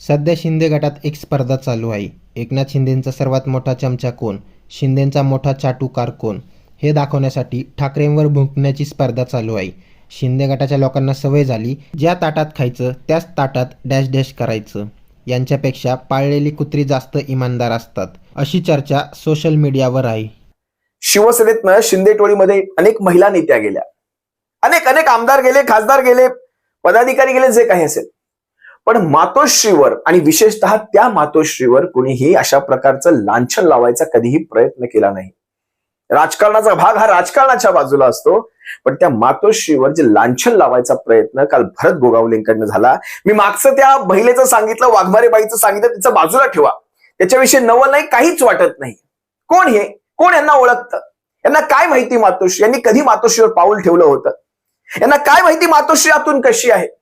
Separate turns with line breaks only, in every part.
सध्या शिंदे गटात एक स्पर्धा चालू आहे. एकनाथ शिंदेंचा सर्वात मोठा चमचा कोण? शिंदेंचा मोठा चाटूकार कोण? हे दाखवण्यासाठी ठाकरेंवर भुंकण्याची स्पर्धा चालू आहे. शिंदे गटाच्या लोकांना सवय झाली ज्या ताटात खायचं त्याच ताटात डॅश डॅश करायचं. यांच्यापेक्षा पाळलेली कुत्री जास्त इमानदार असतात अशी चर्चा सोशल मीडियावर आहे.
शिवसेनेतनं शिंदे टोळीमध्ये अनेक महिला नेत्या गेल्या. अनेक अनेक आमदार गेले खासदार गेले पदाधिकारी गेले जे काही असेल. पण मातोश्रीवर आणि विशेषतः त्या मातोश्रीवर कुणीही अशा प्रकारचं लांछन लावायचा कधीही प्रयत्न केला नाही. राजकारणाचा भाग हा राजकारणाच्या बाजूला असतो पण त्या मातोश्रीवर जे लांछन लावायचा प्रयत्न काल भरत गोगावलेंकडनं झाला. मी मागचं त्या महिलेचं सांगितलं वाघमारे बाईचं सांगितलं तिचं बाजूला ठेवा. त्याच्याविषयी नवल नाही काहीच वाटत नाही. कोण हे? कोण यांना ओळखतं? यांना काय माहिती मातोश्री? यांनी कधी मातोश्रीवर पाऊल ठेवलं होतं? यांना काय माहिती मातोश्री आतून कशी आहे?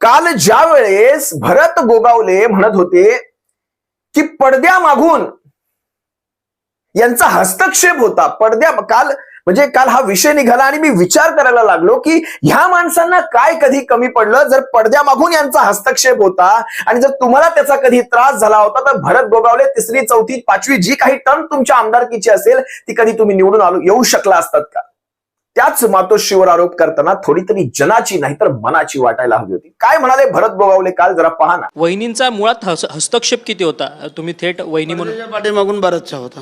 काल ज्या वेळेस भरत गोगावले म्हणत होते की पडद्या मागून यांचा हस्तक्षेप होता. पडद्या काल म्हणजे काल हा विषय निघाला आणि मी विचार करायला लागलो की ह्या माणसांना काय कधी कमी पडलं? जर पडद्या मागून यांचा हस्तक्षेप होता आणि जर तुम्हाला त्याचा कधी त्रास झाला होता तर भरत गोगावले तिसरी चौथी पाचवी जी काही टर्म तुमच्या आमदारकीची असेल ती कधी तुम्ही निवडून आलो येऊ शकला असतात का? त्याच मातोश्रीवर आरोप करताना थोडी तरी जनाची नाही तर मनाची वाटायला हवी होती. काय म्हणाले भरत गोगावले काल जरा पहा ना.
वहिनींचा मुळात हस हस्तक्षेप किती होता? तुम्ही थेट वहिनी म्हणून
पडद्याच्या पाठीमागून बराचसा होता.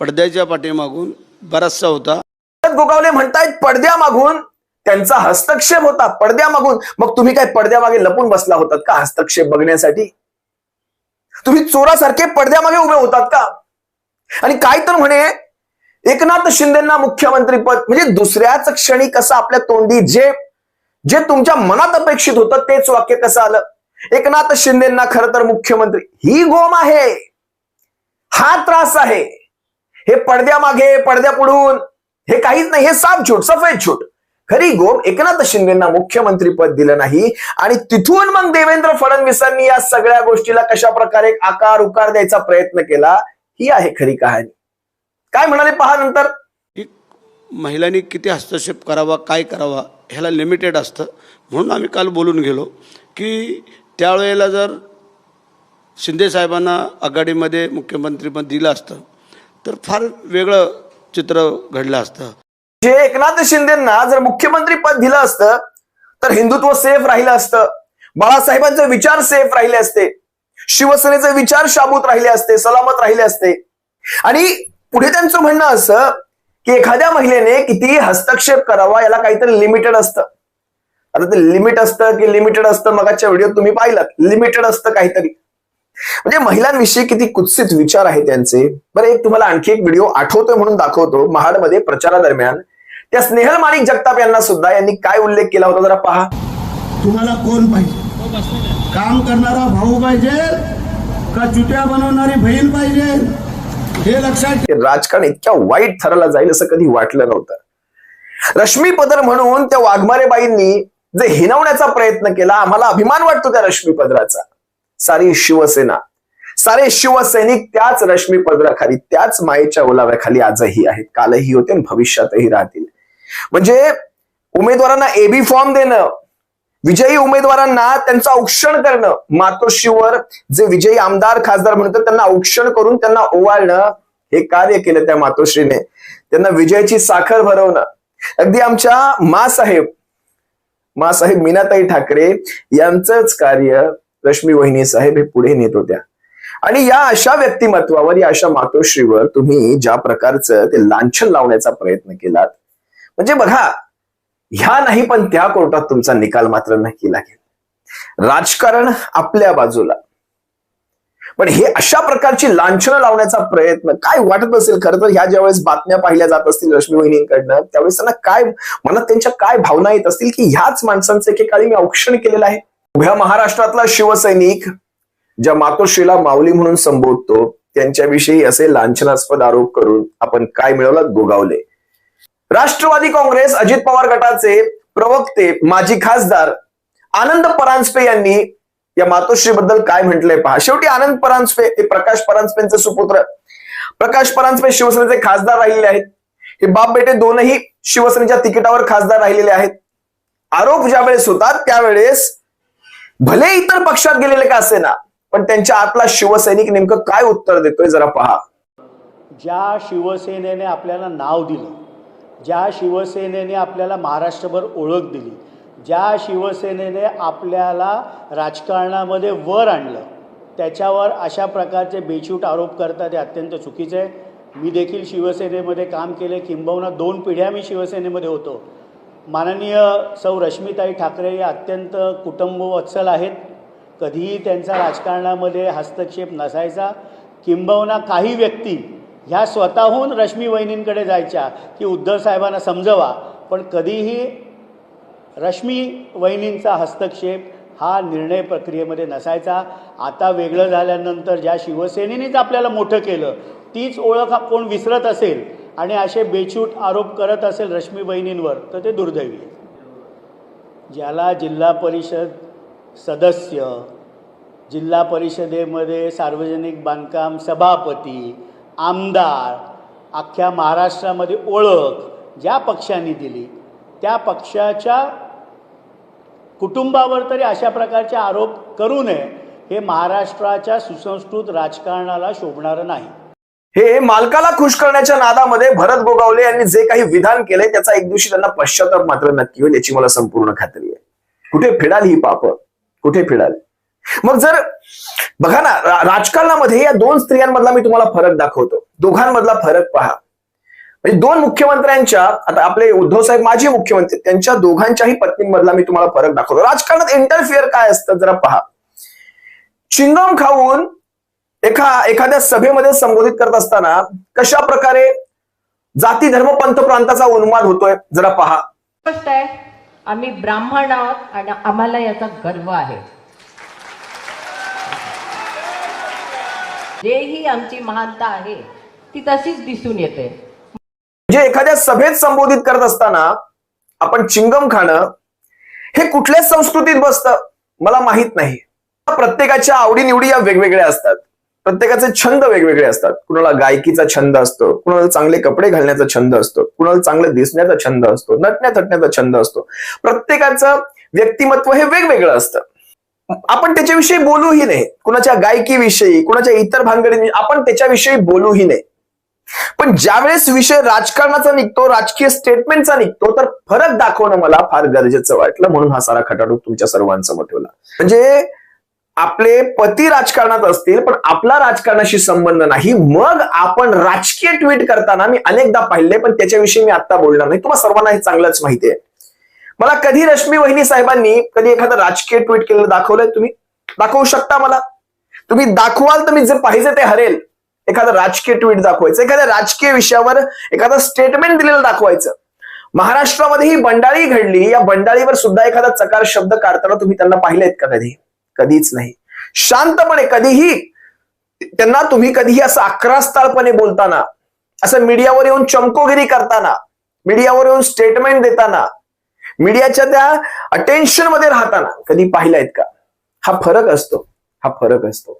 पडद्याच्या पाठीमागून बराचसा होता.
भरत गोगावले म्हणतायत पडद्या मागून त्यांचा हस्तक्षेप होता. पडद्या मागून मग तुम्ही काय पडद्यामागे लपून बसला होतात का हस्तक्षेप बघण्यासाठी? तुम्ही चोरासारखे पडद्यामागे उभे होतात का? आणि काय तर म्हणे एकनाथ शिंदेना मुख्यमंत्रीपद म्हणजे दुसऱ्याच क्षणी कसं आपल्या तोंडी जे जे तुमच्या मनात अपेक्षित होतं तेच वाक्य कसं आलं? एकनाथ शिंदेना खर तर मुख्यमंत्री ही गोम आहे. हा त्रास आहे. हे पडद्यामागे पडद्या पुढून हे काहीच नाही हे साफ छूट सफेद छूट खरी गोम एकनाथ शिंदेना मुख्यमंत्री पद दिलं नाही आणि तिथून मग देवेंद्र फडणवीसांनी या सगळ्या गोष्टीला कशा प्रकारे आकार उकार द्यायचा प्रयत्न केला ही आहे खरी कहाणी. काय म्हणाले पहा नंतर?
महिलांनी किती हस्तक्षेप करावा काय करावा ह्याला लिमिटेड असतं. म्हणून आम्ही काल बोलून गेलो की त्यावेळेला जर शिंदे साहेबांना आघाडीमध्ये मुख्यमंत्रीपद दिलं असतं तर फार वेगळं चित्र घडलं असतं.
जे एकनाथ शिंदेना जर मुख्यमंत्री पद दिलं असतं तर हिंदुत्व सेफ राहिलं असतं. बाळासाहेबांचे विचार सेफ राहिले असते. शिवसेनेचे विचार शाबूत राहिले असते सलामत राहिले असते. आणि पुढे त्यांचं म्हणणं असं की एखाद्या महिलेने किती हस्तक्षेप करावा याला काहीतरी लिमिटेड असतं. आता ते लिमिट असतं की लिमिटेड असतं मगाच्या व्हिडिओ तुम्ही पाहिलात. लिमिटेड असतं काहीतरी. म्हणजे महिलांविषयी किती कुत्सित विचार आहे त्यांचे. बरं एक तुम्हाला आणखी एक व्हिडिओ आठवतोय म्हणून दाखवतो. महाडमध्ये प्रचारादरम्यान त्या स्नेहल माणिक जगताप यांना सुद्धा यांनी काय उल्लेख केला होता जरा पहा.
तुम्हाला कोण पाहिजे? काम करणारा भाऊ पाहिजे का चुट्या बनवणारी बहीण पाहिजे? हे लक्षात
राजकारण इतक्या वाईट ठरला जाईल असं कधी वाटलं नव्हतं. रश्मी पदर म्हणून त्या वाघमारेबाईंनी जे हिनवण्याचा प्रयत्न केला आम्हाला अभिमान वाटतो त्या रश्मी पदराचा. सारी शिवसेना. सारे शिवसैनिक त्याच रश्मी पदराखाली त्याच मायेच्या ओलाव्याखाली आजही आहेत. कालही होते भविष्यातही राहतील. म्हणजे उमेदवारांना एबी फॉर्म देणं विजयी उमेदवारांना त्यांचं औक्षण करणं मातोश्रीवर जे विजयी आमदार खासदार म्हणतात त्यांना औक्षण करून त्यांना ओवाळणं हे कार्य केलं त्या मातोश्रीने. त्यांना विजयाची साखर भरवणं. अगदी आमच्या मासाहेब मासाहेब मीनाताई ठाकरे यांचंच कार्य रश्मी वहिनी साहेब हे पुढे नेत होत्या. आणि या अशा व्यक्तिमत्वावर या अशा मातोश्रीवर तुम्ही ज्या प्रकारचं ते लांछन लावण्याचा प्रयत्न केलात. म्हणजे बघा ह्या नाही पण त्या कोर्टात तुमचा निकाल मात्र नक्की लागेल. राजकारण आपल्या बाजूला. पण हे अशा प्रकारची लांछनं लावण्याचा प्रयत्न काय वाटत असेल? खरं तर ह्या ज्यावेळेस बातम्या पाहिल्या जात असतील रश्मी वहिनींकडनं त्यावेळेस त्यांना काय मनात त्यांच्या काय भावना येत असतील की ह्याच माणसांचं एकेकाळी मी औक्षण केलेलं आहे? उभ्या महाराष्ट्रातला शिवसैनिक ज्या मातोश्रीला माऊली म्हणून संबोधतो त्यांच्याविषयी असे लांछनास्पद आरोप करून आपण काय मिळवलं? गोगावले. राष्ट्रवादी काँग्रेस अजित पवार गटाचे प्रवक्ते माजी खासदार आनंद परांजपे यांनी या मातोश्री बद्दल काय म्हटलंय पहा. शेवटी आनंद परांजपे ते प्रकाश परांजपेंचे सुपुत्र. प्रकाश परांजपे शिवसेनेचे खासदार राहिलेले आहेत. हे बाप बेटे दोनही शिवसेनेच्या तिकिटावर खासदार राहिलेले आहेत. आरोप ज्यावेळेस होतात त्यावेळेस भले इतर पक्षात गेलेले का असे ना पण त्यांच्या आतला शिवसैनिक नेमकं काय उत्तर देतोय जरा पहा.
ज्या शिवसेनेने आपल्याला नाव दिलं ज्या शिवसेनेने आपल्याला महाराष्ट्रभर ओळख दिली ज्या शिवसेनेने आपल्याला राजकारणामध्ये वर आणलं त्याच्यावर अशा प्रकारचे बेछूट आरोप करतात हे अत्यंत चुकीचे आहे. मी देखील शिवसेनेमध्ये काम केले किंबहुना दोन पिढ्या मी शिवसेनेमध्ये होतो. माननीय सौ रश्मीताई ठाकरे या अत्यंत कुटुंबवत्सल आहेत. कधीही त्यांचा राजकारणामध्ये हस्तक्षेप नसायचा. किंबहुना काही व्यक्ती ह्या स्वतःहून रश्मी वहिनींकडे जायच्या की उद्धव साहेबांना समजवा. पण कधीही रश्मी वहिनींचा हस्तक्षेप हा निर्णय प्रक्रियेमध्ये नसायचा. आता वेगळं झाल्यानंतर ज्या शिवसेनेनेच आपल्याला मोठं केलं तीच ओळख हा कोण विसरत असेल आणि असे बेछूट आरोप करत असेल रश्मी बहिणींवर तर ते दुर्दैवी आहे. ज्याला जिल्हा परिषद सदस्य जिल्हा परिषदेमध्ये सार्वजनिक बांधकाम सभापती आमदार अख्ख्या महाराष्ट्रामध्ये ओळख ज्या पक्षाने दिली त्या पक्षाच्या कुटुंबावर तरी अशा प्रकारचे आरोप करू नये हे महाराष्ट्राच्या सुसंस्कृत राजकारणाला शोभणारं नाही.
हे मालकाला खुश करण्याच्या नादामध्ये भरत गोगावले यांनी जे काही विधान केले त्याचा एक दिवशी त्यांना पश्चाताप मात्र नक्की होईल याची मला संपूर्ण खात्री आहे. कुठे फिडाल ही पाप? कुठे फिडाल? मग जर बघा ना राजकारणामध्ये या दोन स्त्रियांमधला मी तुम्हाला फरक दाखवतो. दोघांमधला फरक पहा. म्हणजे दोन मुख्यमंत्र्यांच्या आता आपले उद्धव साहेब माजी मुख्यमंत्री त्यांच्या दोघांच्याही पत्नींमधला मी तुम्हाला फरक दाखवतो. राजकारणात इंटरफिअर काय असतं जरा पहा. चिंगम खाऊन एका एखाद्या सभेमध्ये संबोधित करत असताना कशा प्रकारे जाती धर्म पंथ प्रांताचा उन्माद होतोय जरा पहा.
आहे. आम्ही ब्राह्मण आहोत आणि आम्हाला याचा गर्व आहे. जेही आमची महानता आहे ती तशीच दिसून येते.
म्हणजे एखाद्या सभेत संबोधित करत असताना आपण चिंगम खाणं हे कुठल्या संस्कृतीत बसतं मला माहीत नाही. प्रत्येकाच्या आवडीनिवडी या वेगवेगळ्या असतात. प्रत्येकाचे छंद वेगवेगळे असतात. कुणाला गायकीचा छंद असतो कुणाला चांगले कपडे घालण्याचा छंद असतो कुणाला चांगलं दिसण्याचा छंद असतो नटण्या थटण्याचा छंद असतो. प्रत्येकाचं व्यक्तिमत्व हे वेगवेगळं असतं. आपण त्याच्याविषयी बोलूही नाही कुणाच्या गायकीविषयी कुणाच्या इतर भानगडी आपण त्याच्याविषयी बोलूही नाही पण ज्यावेळेस विषय राजकारणाचा निघतो राजकीय स्टेटमेंटचा निघतो तर फरक दाखवणं मला फार गरजेचं वाटलं म्हणून हा सारा खटाटूक तुमच्या सर्वांसमोर ठेवला. म्हणजे आपले पती राजकारणात असतील पण आपला राजकारणाशी संबंध नाही. मग आपण राजकीय ट्विट करताना मी अनेकदा पाहिले पण त्याच्याविषयी मी आता बोलणार नाही. तुम्हाला सर्वांना हे चांगलंच माहिती आहे. मला कधी रश्मी वहिनी साहेबांनी कधी एखादं राजकीय ट्विट केलेलं दाखवलंय तुम्ही? दाखवू शकता मला? तुम्ही दाखवाल तर मी जे पाहिजे ते हरेल. एखादं राजकीय ट्विट दाखवायचं एखाद्या राजकीय विषयावर एखादं स्टेटमेंट दिलेलं दाखवायचं. महाराष्ट्रामध्ये ही बंडाळी घडली. या बंडाळीवर सुद्धा एखादा चकार शब्द काढताना तुम्ही त्यांना पाहिलेत का कधी? कधीच नाही. शांतपणे कधीही त्यांना तुम्ही कधीही असं अकरास्ताळपणे बोलताना असं मीडियावर येऊन चमकोगिरी करताना मीडियावर येऊन स्टेटमेंट देताना मीडियाच्या त्या अटेन्शनमध्ये राहताना कधी पाहिलायत का? हा फरक असतो. हा फरक असतो.